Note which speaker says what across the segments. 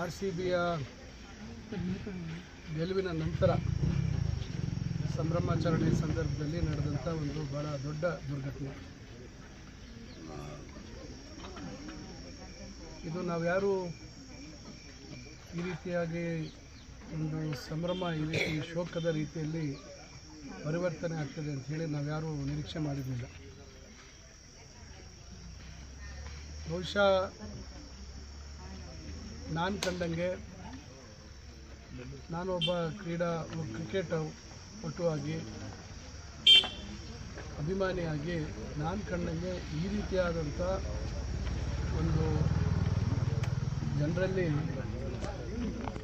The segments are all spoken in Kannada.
Speaker 1: ಆರ್ ಸಿ ಬಿಯ ಗೆಲುವಿನ ನಂತರ ಸಂಭ್ರಮಾಚರಣೆ ಸಂದರ್ಭದಲ್ಲಿ ನಡೆದಂಥ ಒಂದು ಬಹಳ ದೊಡ್ಡ ದುರ್ಘಟನೆ. ಇದು ನಾವ್ಯಾರು ಈ ರೀತಿಯಾಗಿ ಒಂದು ಸಂಭ್ರಮ ಈ ರೀತಿ ಶೋಕದ ರೀತಿಯಲ್ಲಿ ಪರಿವರ್ತನೆ ಆಗ್ತದೆ ಅಂತ ಹೇಳಿ ನಾವ್ಯಾರೂ ನಿರೀಕ್ಷೆ ಮಾಡಿರಲಿಲ್ಲ. ಬಹುಶಃ ನಾನು ಕಂಡಂಗೆ ನಾನೊಬ್ಬ ಕ್ರೀಡಾ ಕ್ರಿಕೆಟ್ ಪಟುವಾಗಿ ಅಭಿಮಾನಿಯಾಗಿ ನಾನು ಕಂಡಂಗೆ ಈ ರೀತಿಯಾದಂಥ ಒಂದು ಜನರಲ್ಲಿ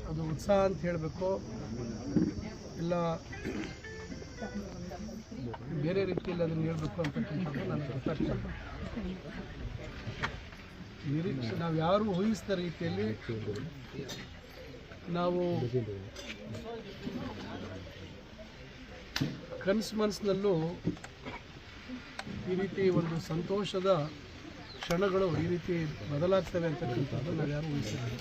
Speaker 1: ಅದು ಉತ್ಸಾಹ ಅಂತ ಹೇಳಬೇಕು. ಇಲ್ಲ ಬೇರೆ ರೀತಿಯಲ್ಲಿ ಅದನ್ನು ಹೇಳಬೇಕು ಅಂತ ನನಗೆ ಗೊತ್ತಾಗ್ತದೆ ನಿರೀಕ್ಷೆ, ನಾವು ಯಾರು ಊಹಿಸಿದ ರೀತಿಯಲ್ಲಿ ನಾವು ಕನಸು ಮನಸ್ಸಿನಲ್ಲೂ ಈ ರೀತಿ ಒಂದು ಸಂತೋಷದ ಕ್ಷಣಗಳು ಈ ರೀತಿ ಬದಲಾಗ್ತವೆ ಅಂತಕ್ಕಂಥದ್ದು ನಾವು ಯಾರು ಊಹಿಸಿದ್ದೀವಿ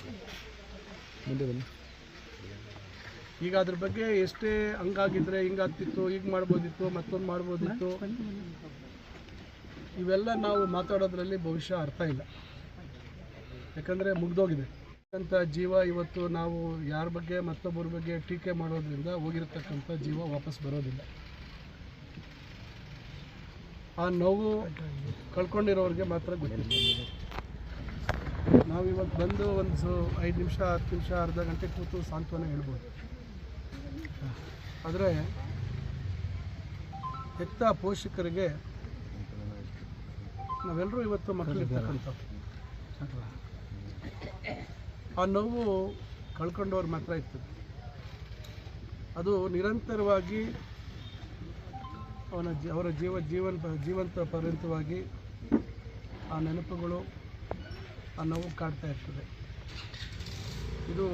Speaker 1: ಈಗ ಅದ್ರ ಬಗ್ಗೆ ಎಷ್ಟೇ ಹಂಗಾಗಿದ್ರೆ ಹಿಂಗಾಗ್ತಿತ್ತು ಈಗ ಮಾಡ್ಬೋದಿತ್ತು, ಮತ್ತೊಂದು ಮಾಡ್ಬೋದಿತ್ತು, ಇವೆಲ್ಲ ನಾವು ಮಾತಾಡೋದ್ರಲ್ಲಿ ಬಹುಶಃ ಅರ್ಥ ಇಲ್ಲ. ಯಾಕಂದರೆ ಮುಗ್ದೋಗಿದೆ. ಅಂತ ಜೀವ ಇವತ್ತು ನಾವು ಯಾರ ಬಗ್ಗೆ ಮತ್ತೊಬ್ಬರ ಬಗ್ಗೆ ಟೀಕೆ ಮಾಡೋದ್ರಿಂದ ಹೋಗಿರ್ತಕ್ಕಂಥ ಜೀವ ವಾಪಸ್ ಬರೋದಿಲ್ಲ. ಆ ನೋವು ಕಳ್ಕೊಂಡಿರೋರಿಗೆ ಮಾತ್ರ ಗೊತ್ತಿಲ್ಲ. ನಾವು ಇವತ್ತು ಬಂದು ಒಂದು ಐದು ನಿಮಿಷ, ಹತ್ತು ನಿಮಿಷ, ಅರ್ಧ ಗಂಟೆ ಕೂತು ಸಾಂತ್ವನ ಹೇಳ್ಬೋದು. ಆದರೆ ಹೆತ್ತ ಪೋಷಕರಿಗೆ ನಾವೆಲ್ಲರೂ ಇವತ್ತು ಮಕ್ಕಳಿರ್ತಕ್ಕಂಥವ್ರು. ಆ ನೋವು ಕಳ್ಕೊಂಡವ್ರು ಮಾತ್ರ ಇರ್ತದೆ ಅದು ನಿರಂತರವಾಗಿ ಅವನ ಜಿ, ಅವರ ಜೀವ, ಜೀವನ, ಜೀವಂತ ಪರ್ಯಂತವಾಗಿ ಆ ನೆನಪುಗಳು, ಆ ನೋವು ಕಾಡ್ತಾ ಇರ್ತದೆ. ಇದು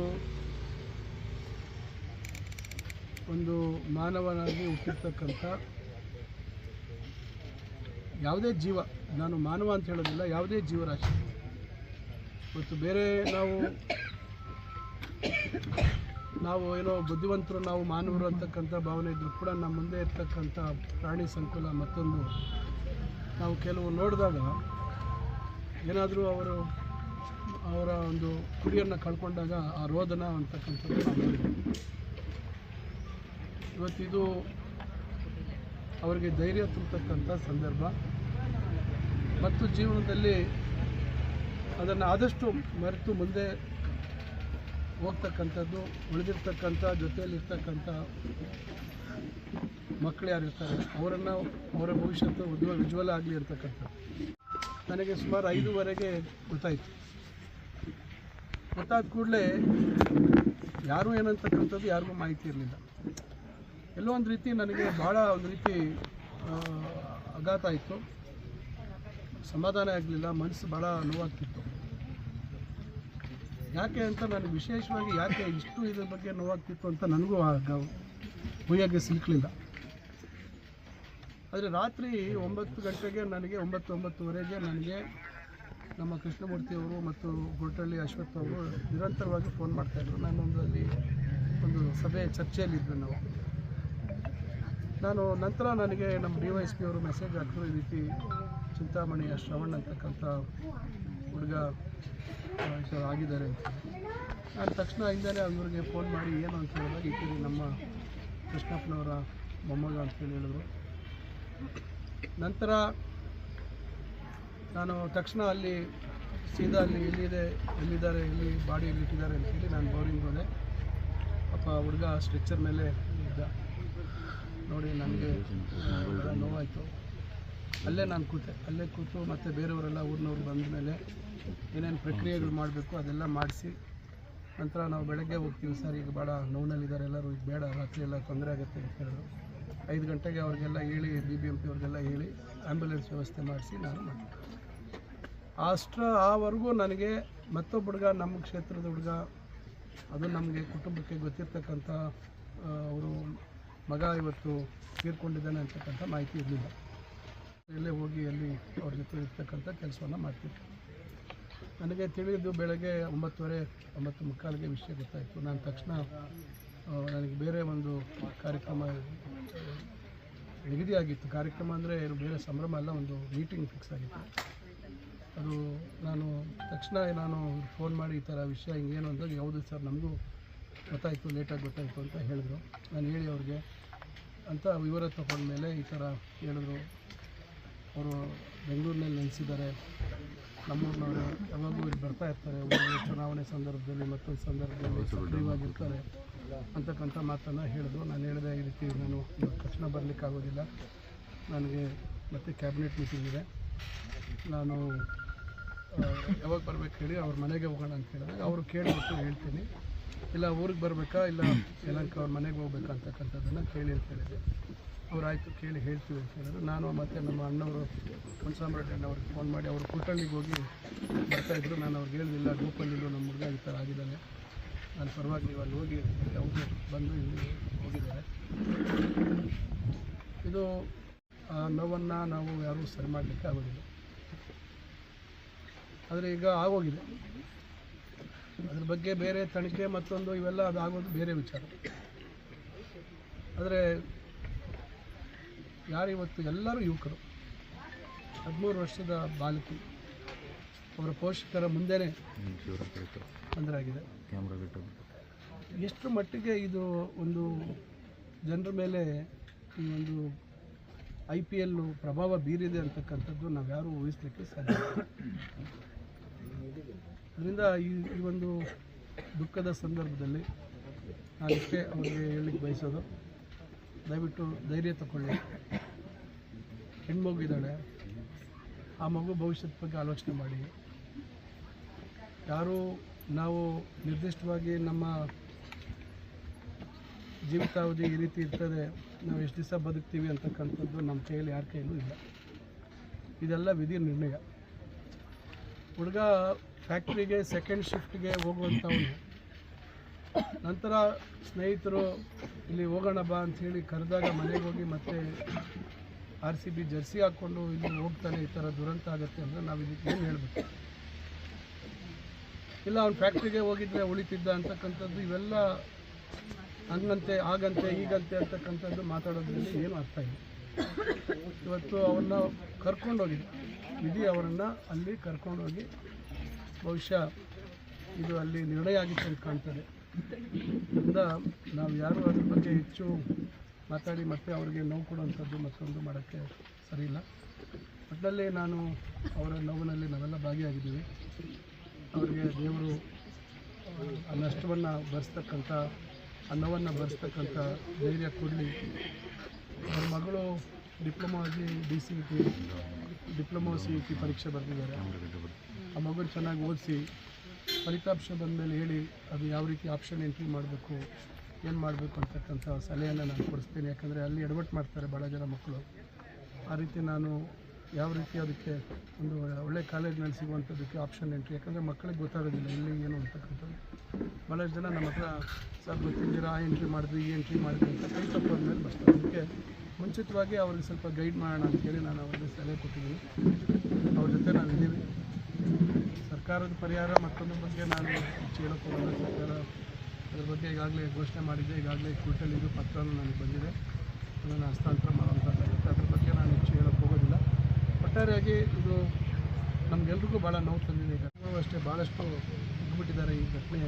Speaker 1: ಒಂದು ಮಾನವನಾಗಿ ಹುಟ್ಟಿರ್ತಕ್ಕಂಥ ಯಾವುದೇ ಜೀವ, ನಾನು ಮಾನವ ಅಂತ ಹೇಳೋದಿಲ್ಲ, ಯಾವುದೇ ಜೀವರಾಶಿ. ಮತ್ತು ಬೇರೆ ನಾವು ನಾವು ಏನೋ ಬುದ್ಧಿವಂತರು, ನಾವು ಮಾನವರು ಅಂತಕ್ಕಂಥ ಭಾವನೆ ಇದ್ದರೂ ಕೂಡ ನಮ್ಮ ಮುಂದೆ ಇರ್ತಕ್ಕಂಥ ಪ್ರಾಣಿ ಸಂಕುಲ ಮತ್ತೊಂದು ನಾವು ಕೆಲವು ನೋಡಿದಾಗ ಏನಾದರೂ ಅವರು ಅವರ ಒಂದು ಕುಡಿಯನ್ನು ಕಳ್ಕೊಂಡಾಗ ಆ ರೋದನ ಅಂತಕ್ಕಂಥದ್ದು. ಇವತ್ತಿದು ಅವರಿಗೆ ಧೈರ್ಯ ತುಂಬತಕ್ಕಂಥ ಸಂದರ್ಭ ಮತ್ತು ಜೀವನದಲ್ಲಿ ಅದನ್ನು ಆದಷ್ಟು ಮರೆತು ಮುಂದೆ ಹೋಗ್ತಕ್ಕಂಥದ್ದು, ಉಳಿದಿರ್ತಕ್ಕಂಥ ಜೊತೆಯಲ್ಲಿರ್ತಕ್ಕಂಥ ಮಕ್ಕಳು ಯಾರಿರ್ತಾರೆ ಅವರನ್ನು ಅವರ ಭವಿಷ್ಯತ್ತು ಉಜ್ವಲ ಉಜ್ವಲ ಆಗಲಿ ಇರ್ತಕ್ಕಂಥದ್ದು ನನಗೆ ಸುಮಾರು ಐದುವರೆಗೆ ಗೊತ್ತಾಯಿತು. ಗೊತ್ತಾದ ಕೂಡಲೇ ಯಾರು ಏನಂತಕ್ಕಂಥದ್ದು ಯಾರಿಗೂ ಮಾಹಿತಿ ಇರಲಿಲ್ಲ. ಎಲ್ಲೋ ಒಂದು ರೀತಿ ನನಗೆ ಭಾಳ ಒಂದು ರೀತಿ ಆಘಾತ ಆಯಿತು. ಸಮಾಧಾನ ಆಗಲಿಲ್ಲ, ಮನಸ್ಸು ಭಾಳ ನೋವಾಗ್ತಿತ್ತು. ಯಾಕೆ ಅಂತ ನನಗೆ ವಿಶೇಷವಾಗಿ ಯಾಕೆ ಇಷ್ಟು ಇದ್ರ ಬಗ್ಗೆ ನೋವಾಗ್ತಿತ್ತು ಅಂತ ನನಗೂ ಆಗ ಹುಯ್ಯಾಗೆ ಸಿಲ್ಕಲಿಲ್ಲ ಆದರೆ ರಾತ್ರಿ ಒಂಬತ್ತು ಗಂಟೆಗೆ ನನಗೆ ಒಂಬತ್ತು ಒಂಬತ್ತುವರೆಗೆ ನನಗೆ ನಮ್ಮ ಕೃಷ್ಣಮೂರ್ತಿ ಅವರು ಮತ್ತು ಗೊಟ್ಟಳ್ಳಿ ಅಶ್ವಥ್ ಅವರು ನಿರಂತರವಾಗಿ ಫೋನ್ ಮಾಡ್ತಾಯಿದ್ರು ನಾನೊಂದು ಅಲ್ಲಿ ಒಂದು ಸಭೆ ಚರ್ಚೆಯಲ್ಲಿದ್ದೆ ನಾವು. ನಾನು ನಂತರ ನನಗೆ ನಮ್ಮ ಡಿ ವೈ ಎಸ್ ಪಿ ಅವರು ಮೆಸೇಜ್ ಹಾಕಿದ್ರು ಈ ರೀತಿ ಚಿಂತಾಮಣಿಯ ಶ್ರವಣ್ ಅಂತಕ್ಕಂಥ ಹುಡುಗ ಆಗಿದ್ದಾರೆ. ನಾನು ತಕ್ಷಣ ಹಿಂದೆ ಅವ್ರಿಗೆ ಫೋನ್ ಮಾಡಿ ಏನು ಅಂತ ಹೇಳಿದಾಗ ಕಡೆ ನಮ್ಮ ಕೃಷ್ಣಪ್ಪನವರ ಮೊಮ್ಮಗ ಅಂತೇಳಿ ಹೇಳಿದ್ರು. ನಂತರ ನಾನು ತಕ್ಷಣ ಅಲ್ಲಿ ಸೀದಾ ಅಲ್ಲಿ ಎಲ್ಲಿದೆ, ಎಲ್ಲಿದ್ದಾರೆ, ಎಲ್ಲಿ ಬಾಡಿ ಎಲ್ಲಿಟ್ಟಿದ್ದಾರೆ ಅಂತೇಳಿ ನಾನು ಬೋರಿಂಗ್ ಹೋದೆ. ಪಾಪ ಹುಡುಗ ಸ್ಟ್ರೆಚ್ಚರ್ ಮೇಲೆ ಇದ್ದ. ನೋಡಿ, ನನಗೆ ನೋವಾಯಿತು. ಅಲ್ಲೇ ನಾನು ಕೂತೆ, ಅಲ್ಲೇ ಕೂತು ಮತ್ತು ಬೇರೆಯವರೆಲ್ಲ ಊರಿನವ್ರು ಬಂದ ಮೇಲೆ ಏನೇನು ಪ್ರಕ್ರಿಯೆಗಳು ಮಾಡಬೇಕು ಅದೆಲ್ಲ ಮಾಡಿಸಿ ನಂತರ ನಾವು ಬೆಳಗ್ಗೆ ಹೋಗ್ತೀವಿ ಸರ್, ಈಗ ಭಾಳ ನೋವಿನಲ್ಲಿದ್ದಾರೆ ಎಲ್ಲರೂ, ಈಗ ಬೇಡ, ರಾತ್ರಿ ಎಲ್ಲ ತೊಂದರೆ ಆಗುತ್ತೆ ಅಂತ ಹೇಳಿದ್ರು. ಐದು ಗಂಟೆಗೆ ಅವ್ರಿಗೆಲ್ಲ ಹೇಳಿ ಬಿ ಬಿ ಎಂ ಪಿ ಅವ್ರಿಗೆಲ್ಲ ಹೇಳಿ ಆ್ಯಂಬುಲೆನ್ಸ್ ವ್ಯವಸ್ಥೆ ಮಾಡಿಸಿ ನಾನು ಮಾಡಿದೆ ಅಷ್ಟರ ಆವರೆಗೂ ನನಗೆ ಮತ್ತೊಬ್ಬ ಹುಡುಗ, ನಮ್ಮ ಕ್ಷೇತ್ರದ ಹುಡುಗ, ಅದು ನಮಗೆ ಕುಟುಂಬಕ್ಕೆ ಗೊತ್ತಿರ್ತಕ್ಕಂಥ ಅವರು ಮಗ ಇವತ್ತು ತೀರ್ಕೊಂಡಿದ್ದಾನೆ ಅಂತಕ್ಕಂಥ ಮಾಹಿತಿ ಇರಲಿಲ್ಲ. ಎಲ್ಲೇ ಹೋಗಿ ಅಲ್ಲಿ ಅವ್ರ ಜೊತೆ ಇರ್ತಕ್ಕಂಥ ಕೆಲಸವನ್ನು ಮಾಡ್ತಿದ್ದೆ ನನಗೆ ತಿಳಿದು ಬೆಳಗ್ಗೆ ಒಂಬತ್ತುವರೆ, ಒಂಬತ್ತು ಮುಕ್ಕಾಲಿಗೆ ವಿಷಯ ಗೊತ್ತಾಯಿತು. ನಾನು ತಕ್ಷಣ ನನಗೆ ಬೇರೆ ಒಂದು ಕಾರ್ಯಕ್ರಮ, ನಿಗದಿಯಾಗಿತ್ತು. ಕಾರ್ಯಕ್ರಮ ಅಂದರೆ ಬೇರೆ ಸಂಭ್ರಮ ಅಲ್ಲ, ಒಂದು ಮೀಟಿಂಗ್ ಫಿಕ್ಸ್ ಆಗಿತ್ತು. ಅದು ನಾನು ತಕ್ಷಣ ನಾನು ಫೋನ್ ಮಾಡಿ ಈ ಥರ ವಿಷಯ ಹಿಂಗೇನು ಅಂದಾಗ ಯಾವುದು ಸರ್ ನಮಗೂ ಗೊತ್ತಾಯಿತು ಲೇಟಾಗಿ ಗೊತ್ತಾಯಿತು ಅಂತ ಹೇಳಿದ್ರು. ನಾನು ಹೇಳಿ ಅವ್ರಿಗೆ, ಅಂತ ವಿವರ ತಗೊಂಡ್ಮೇಲೆ ಈ ಥರ ಹೇಳಿದ್ರು. ಅವರು ಬೆಂಗಳೂರಿನಲ್ಲಿ ನೆಲೆಸಿದ್ದಾರೆ. ನಮ್ಮೂರಿನವರು ಯಾವಾಗಲೂ ಇಲ್ಲಿ ಬರ್ತಾ ಇರ್ತಾರೆ. ಒಂದು ಚುನಾವಣೆ ಸಂದರ್ಭದಲ್ಲಿ ಮತ್ತೊಂದು ಸಂದರ್ಭದಲ್ಲಿ ಸಕ್ರಿಯವಾಗಿರ್ತಾರೆ ಅಂತಕ್ಕಂಥ ಮಾತನ್ನು ಹೇಳಿದ್ರು. ನಾನು ಹೇಳಿದೆ ಈ ರೀತಿ ನಾನು ತಕ್ಷಣ ಬರಲಿಕ್ಕಾಗೋದಿಲ್ಲ ನನಗೆ ಮತ್ತೆ ಕ್ಯಾಬಿನೆಟ್ ಮೀಟಿಂಗ್ ಇದೆ. ನಾನು ಯಾವಾಗ ಬರ್ಬೇಕು ಹೇಳಿ ಅವ್ರ ಮನೆಗೆ ಹೋಗೋಣ ಅಂತ ಹೇಳಿದಾಗ ಅವರು ಕೇಳಿಬಿಟ್ಟು ಹೇಳ್ತೀನಿ. ಇಲ್ಲ ಊರಿಗೆ ಬರಬೇಕಾ? ಇಲ್ಲ ಏನಕ್ಕೆ ಅವ್ರ ಮನೆಗೆ ಹೋಗ್ಬೇಕಾ ಅಂತಕ್ಕಂಥದ್ದನ್ನು ಕೇಳಿ ಅಂತ ಹೇಳಿದೆ ಅವ್ರು ಆಯಿತು ಕೇಳಿ ಹೇಳ್ತೀವಿ ಅಂತ ಹೇಳಿದ್ರು. ನಾನು ಮತ್ತು ನಮ್ಮ ಅಣ್ಣವರು ಹುಣಸಾಂಬ್ರೆಡ್ಡಿ ಅಣ್ಣವ್ರಿಗೆ ಫೋನ್ ಮಾಡಿ ಅವರು ಕುಟಳ್ಳಿಗೆ ಹೋಗಿ ಬರ್ತಾಯಿದ್ರು ನಾನು ಅವ್ರಿಗೆ ಹೇಳಿದಿಲ್ಲ ಗ್ರೂಪಲ್ಲಿದ್ದು ನಮ್ಮ ಹುಡುಗ ಈ ಥರ ಆಗಿದ್ದಾನೆ. ನಾನು ಪರವಾಗಿ ನೀವು ಅಲ್ಲಿ ಹೋಗಿ ಅವರು ಬಂದು ಇಲ್ಲಿ ಹೋಗಿದ್ದಾರೆ. ಇದು, ಆ ನೋವನ್ನು ನಾವು ಯಾರೂ ಸರಿ ಮಾಡಲಿಕ್ಕೆ ಆಗೋದಿಲ್ಲ. ಆದರೆ ಈಗ ಆಗೋಗಿದೆ. ಅದ್ರ ಬಗ್ಗೆ ಬೇರೆ ತನಿಖೆ ಮತ್ತೊಂದು ಇವೆಲ್ಲ ಅದು ಆಗೋದು ಬೇರೆ ವಿಚಾರ. ಆದರೆ ಯಾರಿವತ್ತು ಎಲ್ಲರೂ ಯುವಕರು. ಹದಿಮೂರು ವರ್ಷದ ಬಾಲಕಿ. ಅವರ ಪೋಷಕರ ಮುಂದೆನೇ ತೊಂದರೆ ಆಗಿದೆ. ಎಷ್ಟು ಮಟ್ಟಿಗೆ ಇದು ಒಂದು ಜನರ ಮೇಲೆ ಈ ಒಂದು ಐ ಪಿ ಎಲ್ಲು ಪ್ರಭಾವ ಬೀರಿದೆ ಅಂತಕ್ಕಂಥದ್ದು ನಾವು ಯಾರೂ ಊಹಿಸ್ಲಿಕ್ಕೆ ಸಾಧ್ಯ ಇಲ್ಲ. ಅದರಿಂದ ಈ ಈ ಒಂದು ದುಃಖದ ಸಂದರ್ಭದಲ್ಲಿ ನಾನು ಇಷ್ಟೇ ಅವರಿಗೆ ಹೇಳಲಿಕ್ಕೆ ಬಯಸೋದು. ದಯವಿಟ್ಟು ಧೈರ್ಯ ತಗೊಳ್ಳಿ ಹೆಣ್ಮಗು ಇದ್ದಾಳೆ. ಆ ಮಗು ಭವಿಷ್ಯದ ಬಗ್ಗೆ ಆಲೋಚನೆ ಮಾಡಿ. ಯಾರೂ ನಾವು ನಿರ್ದಿಷ್ಟವಾಗಿ ನಮ್ಮ ಜೀವಿತಾವಧಿ ಈ ರೀತಿ ಇರ್ತದೆ, ನಾವು ಎಷ್ಟು ದಿವಸ ಬದುಕ್ತೀವಿ ಅಂತಕ್ಕಂಥದ್ದು ನಮ್ಮ ಕೈಯಲ್ಲಿ ಯಾರ ಕೈಯಲ್ಲೂ ಇಲ್ಲ. ಇದೆಲ್ಲ ವಿಧಿ ನಿರ್ಣಯ. ಹುಡುಗ ಫ್ಯಾಕ್ಟ್ರಿಗೆ ಸೆಕೆಂಡ್ ಶಿಫ್ಟ್ಗೆ ಹೋಗುವಂಥವನು ನಂತರ ಸ್ನೇಹಿತರು ಇಲ್ಲಿ ಹೋಗೋಣ ಬಾ ಅಂಥೇಳಿ ಕರೆದಾಗ ಮನೆಗೆ ಹೋಗಿ ಮತ್ತೆ ಆರ್ ಸಿ ಬಿ ಜರ್ಸಿ ಹಾಕ್ಕೊಂಡು ಇಲ್ಲಿ ಹೋಗ್ತಾನೆ ಈ ಥರ ದುರಂತ ಆಗುತ್ತೆ ಅಂದರೆ ನಾವು ಇದಕ್ಕೆ ಏನು ಹೇಳ್ಬೇಕು? ಇಲ್ಲ, ಅವ್ನು ಫ್ಯಾಕ್ಟ್ರಿಗೆ ಹೋಗಿದ್ರೆ ಉಳಿತಿದ್ದ ಅಂತಕ್ಕಂಥದ್ದು ಇವೆಲ್ಲ ಹಂಗಂತೆ, ಹಾಗಂತೆ ಈಗಂತೆ ಅಂತಕ್ಕಂಥದ್ದು ಮಾತಾಡೋದ್ರಲ್ಲಿ ಏನು ಅರ್ಥ ಇಲ್ಲ. ಇವತ್ತು ಅವನ್ನ ಕರ್ಕೊಂಡೋಗಿದೆ ವಿಧಿ ಅವರನ್ನು ಅಲ್ಲಿ ಕರ್ಕೊಂಡೋಗಿ ಬಹುಶಃ ಇದು ಅಲ್ಲಿ ನಿರ್ಣಯ ಆಗಿತ್ತು ಕಾಣ್ತದೆ. ಅದರಿಂದ ನಾವು ಯಾರೂ ಅದ್ರ ಬಗ್ಗೆ ಹೆಚ್ಚು ಮಾತಾಡಿ ಮತ್ತೆ ಅವರಿಗೆ ನೋವು ಕೊಡುವಂಥದ್ದು ಮತ್ತೊಂದು ಮಾಡೋಕ್ಕೆ ಸರಿಯಿಲ್ಲ ಇಲ್ಲ. ಒಟ್ಟಿನಲ್ಲಿ ನಾನು ಅವರ ನೋವಿನಲ್ಲಿ ನಾವೆಲ್ಲ ಭಾಗಿಯಾಗಿದ್ದೀವಿ. ಅವರಿಗೆ ದೇವರು, ಆ, ನಷ್ಟವನ್ನು ಭರಿಸ್ತಕ್ಕಂಥ, ಆ ನೋವನ್ನು ಭರಿಸ್ತಕ್ಕಂಥ ಧೈರ್ಯ ಕೊಡಲಿ. ಅವ್ರ ಮಗಳು ಡಿಪ್ಲೊಮಾ ಆಗಿ D C E T diploma C E T ಪರೀಕ್ಷೆ ಬರೆದಿದ್ದಾರೆ. ಆ ಮಗುನ ಚೆನ್ನಾಗಿ ಓದಿಸಿ ಫಲಿತಾಂಶ ಬಂದಮೇಲೆ ಹೇಳಿ, ಅದು ಯಾವ ರೀತಿ ಆಪ್ಷನ್ ಎಂಟ್ರಿ ಮಾಡಬೇಕು, ಏನು ಮಾಡಬೇಕು ಅಂತಕ್ಕಂಥ ಸಲಹೆಯನ್ನು ನಾನು ಕೊಡಿಸ್ತೇನೆ. ಯಾಕಂದರೆ ಅಲ್ಲಿ ಎಡವಟ್ಟು ಮಾಡ್ತಾರೆ ಭಾಳ ಜನ ಮಕ್ಕಳು. ಆ ರೀತಿ ನಾನು ಯಾವ ರೀತಿ ಅದಕ್ಕೆ ಒಂದು ಒಳ್ಳೆ ಕಾಲೇಜ್ನಲ್ಲಿ ಸಿಗುವಂಥದ್ದಕ್ಕೆ ಆಪ್ಷನ್ ಎಂಟ್ರಿ ಯಾಕಂದರೆ ಮಕ್ಕಳಿಗೆ ಗೊತ್ತಾಗೋದಿಲ್ಲ ಇಲ್ಲಿ ಏನು ಅಂತಕ್ಕಂಥದ್ದು. ಭಾಳಷ್ಟು ಜನ ನಮ್ಮ ಹತ್ರ, ಸರ್ ಗೊತ್ತಿದ್ದೀರಾ ಆ ಎಂಟ್ರಿ ಮಾಡಿದ್ವಿ, ಈ ಎಂಟ್ರಿ ಮಾಡಿದ್ವಿ ಅಂತ ಕೈ ತಪ್ಪೋದ ಮೇಲೆ ಬರ್ತಾರೆ. ಅದಕ್ಕೆ ಮುಂಚಿತವಾಗಿ ಅವ್ರಿಗೆ ಸ್ವಲ್ಪ ಗೈಡ್ ಮಾಡೋಣ ಅಂತೇಳಿ ನಾನು ಅವ್ರಿಗೆ ಸಲಹೆ ಕೊಟ್ಟಿದ್ದೀನಿ. ಅವ್ರ ಜೊತೆ ನಾನು ಇದ್ದೀವಿ ಸರ್ಕಾರದ ಪರಿಹಾರ ಮತ್ತೊಂದು ಬಗ್ಗೆ ನಾನು ಹೇಳಕ್ಕೆ ಹೋಗಲ್ಲ ಸರ್ಕಾರ ಅದ್ರ ಬಗ್ಗೆ ಈಗಾಗಲೇ ಘೋಷಣೆ ಮಾಡಿದ್ದೆ ಈಗಾಗಲೇ ಕೋರ್ಟಲ್ಲಿ ಇದು ನನಗೆ ಬಂದಿದೆ. ಅದನ್ನು ಹಸ್ತಾಂತರ ಮಾಡುವಂಥದ್ದಾಗುತ್ತೆ ಅದ್ರ ಬಗ್ಗೆ ನಾನು ಹೆಚ್ಚು ಹೇಳಕ್ಕೆ ಹೋಗೋದಿಲ್ಲ. ಒಟ್ಟಾರೆಯಾಗಿ ಇದು ನಮಗೆಲ್ರಿಗೂ ಭಾಳ ನೋವು ತಂದಿದೆ. ಈಗ ಅಷ್ಟೇ ಭಾಳಷ್ಟು ಬಿಟ್ಟಿದ್ದಾರೆ ಈ ಘಟನೆ.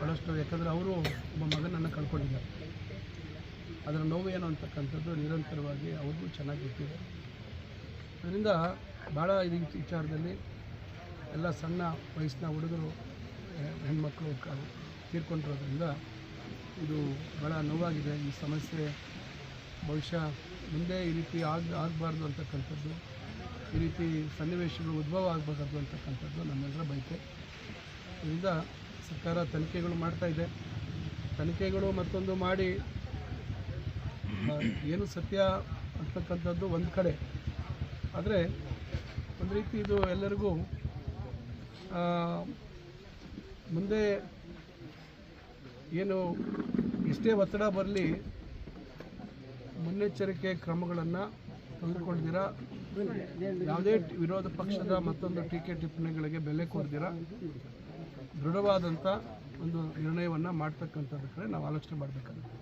Speaker 1: ಭಾಳಷ್ಟು ಯಾಕಂದರೆ ಅವರು ಒಬ್ಬ ಮಗನನ್ನು ಕಳ್ಕೊಂಡಿದ್ದಾರೆ. ಅದರ ನೋವು ಏನು ಅಂತಕ್ಕಂಥದ್ದು ನಿರಂತರವಾಗಿ ಅವ್ರಿಗೂ ಚೆನ್ನಾಗಿ ಗೊತ್ತಿದೆ. ಅದರಿಂದ ಭಾಳ ಇದು ವಿಚಾರದಲ್ಲಿ ಎಲ್ಲ ಸಣ್ಣ ವಯಸ್ಸಿನ ಹುಡುಗರು ಹೆಣ್ಮಕ್ಳು ತೀರ್ಕೊಂಡಿರೋದ್ರಿಂದ ಇದು ಭಾಳ ನೋವಾಗಿದೆ. ಈ ಸಮಸ್ಯೆ ಬಹುಶಃ ಮುಂದೆ ಈ ರೀತಿ ಆಗ, ಆಗಬಾರ್ದು ಅಂತಕ್ಕಂಥದ್ದು, ಈ ರೀತಿ ಸನ್ನಿವೇಶಗಳು ಉದ್ಭವ ಆಗಬಾರ್ದು ಅಂತಕ್ಕಂಥದ್ದು ನನ್ನೆಲ್ಲರ ಬಯಕೆ. ಇದರಿಂದ ಸರ್ಕಾರ ತನಿಖೆಗಳು ಮಾಡ್ತಾಯಿದೆ ತನಿಖೆಗಳು ಮತ್ತೊಂದು ಮಾಡಿ ಏನು ಸತ್ಯ ಅಂತಕ್ಕಂಥದ್ದು ಒಂದು ಕಡೆ. ಆದರೆ ಒಂದು ರೀತಿ ಇದು ಎಲ್ಲರಿಗೂ ಮುಂದೆ ಏನು ಎಷ್ಟೇ ಒತ್ತಡ ಬರಲಿ ಮುನ್ನೆಚ್ಚರಿಕೆ ಕ್ರಮಗಳನ್ನು ತೆಗೆದುಕೊಳ್ದಿರ ಯಾವುದೇ ವಿರೋಧ ಪಕ್ಷದ ಮತ್ತೊಂದು ಟೀಕೆ ಟಿಪ್ಪಣಿಗಳಿಗೆ ಬೆಲೆ ಕೊಡ್ದಿರ ದೃಢವಾದಂಥ ಒಂದು ನಿರ್ಣಯವನ್ನು ಮಾಡ್ತಕ್ಕಂಥದ್ದು ನಾವು ಆಲೋಚನೆ ಮಾಡಬೇಕಾಗುತ್ತೆ